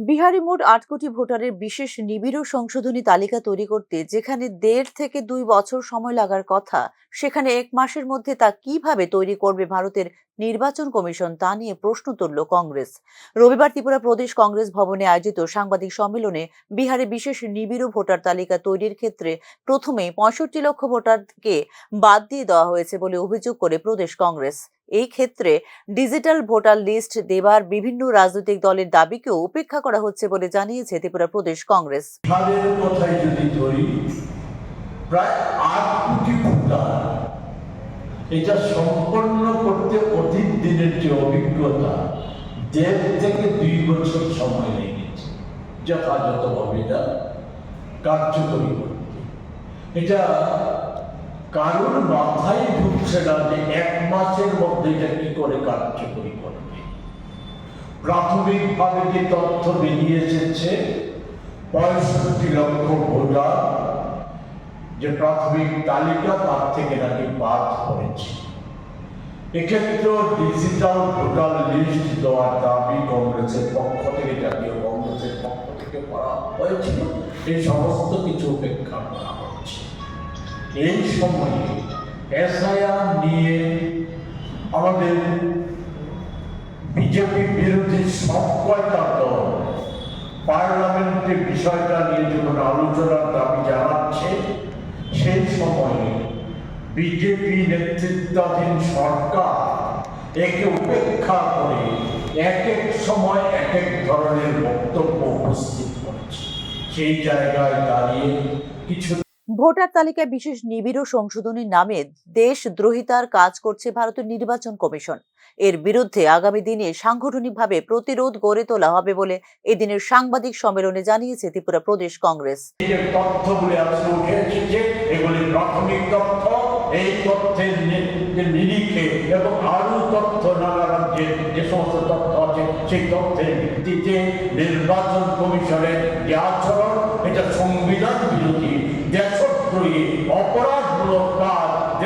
বিহারে মোট আট কোটি ভোটারের বিশেষ নিবিড় সংশোধনী তালিকা তৈরি করতে যেখানে দেড় থেকে দুই বছর সময় লাগার কথা, সেখানে এক মাসের মধ্যে তা কীভাবে তৈরি করবে ভারতের নির্বাচন কমিশন তা নিয়ে প্রশ্ন তুলল কংগ্রেস। রবিবার ত্রিপুরা প্রদেশ কংগ্রেস ভবনে আয়োজিত সাংবাদিক সম্মেলনে বিহারে বিশেষ নিবিড় ভোটার তালিকা তৈরির ক্ষেত্রে প্রথমে পঁয়ষট্টি লক্ষ ভোটারকে বাদ দিয়ে দেওয়া হয়েছে বলে অভিযোগ করে প্রদেশ কংগ্রেস। এই ক্ষেত্রে ডিজিটাল ভোটার লিস্ট দেবার বিভিন্ন রাজনৈতিক দলের দাবিকেও উপেক্ষা করা হচ্ছে বলে জানিয়েছে ত্রিপুরা প্রদেশ কংগ্রেস। এটা সম্পন্ন করতে অধিক দিনের যে অভিজ্ঞতা, দেড় থেকে দুই বছর সময় লেগেছে। যথাযথভাবে এটা কার্যকরী করতে। এটা কারোর মাথায় ঢুকছে না যে এক মাসের মধ্যে এটা কি করে কার্যকরী করবে। প্রাথমিকভাবে যে তথ্য বেরিয়ে এসেছে, পঁয়ষট্টি লক্ষ ভোটার যে প্রাথমিক তালিকা তার থেকে নাকি বাদ পড়েছে এক্ষেত্রেও ডিজিটাল ভোটার লিস্ট দেওয়ার দাবি কংগ্রেসের পক্ষ থেকে, জাতীয় কংগ্রেসের পক্ষ থেকে করা হয়েছিল। এই সমস্ত কিছু উপেক্ষা করা এই সময়ে এসআইআর নিয়ে আমাদের বিজেপি বিরোধী সব কয়টা দল পার্লামেন্টে বিষয়টা নিয়ে যখন আলোচনার দাবি জানাচ্ছে, সেই সময়ে বিজেপি নেতৃত্বাধীন সরকার একে উপেক্ষা করে এক এক সময় এক এক ধরনের বক্তব্য উপস্থিত করেছে। সেই জায়গায় দাঁড়িয়ে কিছু ভোটার তালিকায় বিশেষ নিবিড় সংশোধনীর নামে দেশদ্রোহিতার কাজ করছে ভারতের নির্বাচন কমিশন। এর বিরুদ্ধে আগামী দিনে সাংগঠনিকভাবে প্রতিরোধ গড়ে তোলা হবে বলে এদিনের সাংবাদিক সম্মেলনে জানিয়েছে ত্রিপুরা প্রদেশ কংগ্রেস। এই তথ্যের নিরিখে এবং আরও তথ্য নানা রাজ্যের যে সমস্ত তথ্য আছে, সেই তথ্যের ভিত্তিতে নির্বাচন কমিশনের যে আচরণ, এটা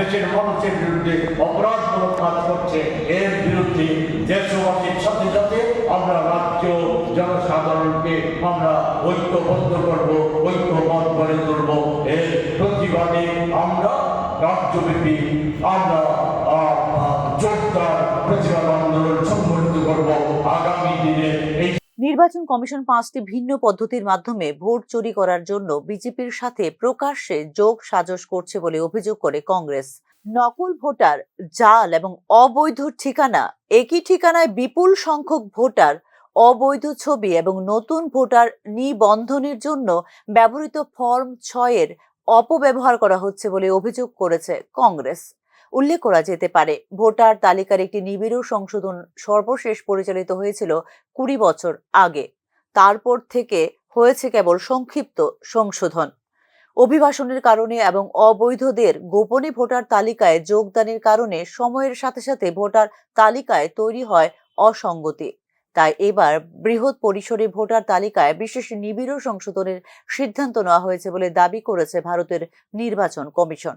দেশের মানুষের বিরুদ্ধে অপরাধমূলক কাজ করছে, এর বিরুদ্ধে দেশবাসীর সাথে সাথে আমরা রাজ্য জনসাধারণকে আমরা ঐক্যবদ্ধ করব, ঐক্যবদ্ধ করে তুলব। এর প্রতিবাদে আমরা রাজ্যব্যাপী আমরা নির্বাচন কমিশন পাঁচটি ভিন্ন পদ্ধতির মাধ্যমে ভোট চুরি করার জন্য বিজেপির সাথে প্রকাশ্যে যোগ সাজস করছে বলে অভিযোগ করে কংগ্রেস। নকল ভোটার জাল এবং অবৈধ ঠিকানা, একই ঠিকানায় বিপুল সংখ্যক ভোটার, অবৈধ ছবি এবং নতুন ভোটার নিবন্ধনের জন্য ব্যবহৃত ফর্ম ছয়ের অপব্যবহার করা হচ্ছে বলে অভিযোগ করেছে কংগ্রেস। উল্লেখ করা যেতে পারে। ভোটার তালিকার একটি নিবিড় সংশোধন সর্বশেষ পরিচালিত হয়েছিল কুড়ি বছর আগে। তারপর থেকে হয়েছে কেবল সংক্ষিপ্ত সংশোধন। অভিবাসনের কারণে এবং অবৈধদের গোপনে ভোটার তালিকায় যোগদানের কারণে সময়ের সাথে সাথে ভোটার তালিকায় তৈরি হয় অসঙ্গতি। তাই এবার বৃহৎ পরিসরে ভোটার তালিকায় বিশেষ নিবিড় সংশোধনের সিদ্ধান্ত নেওয়া হয়েছে বলে দাবি করেছে ভারতের নির্বাচন কমিশন।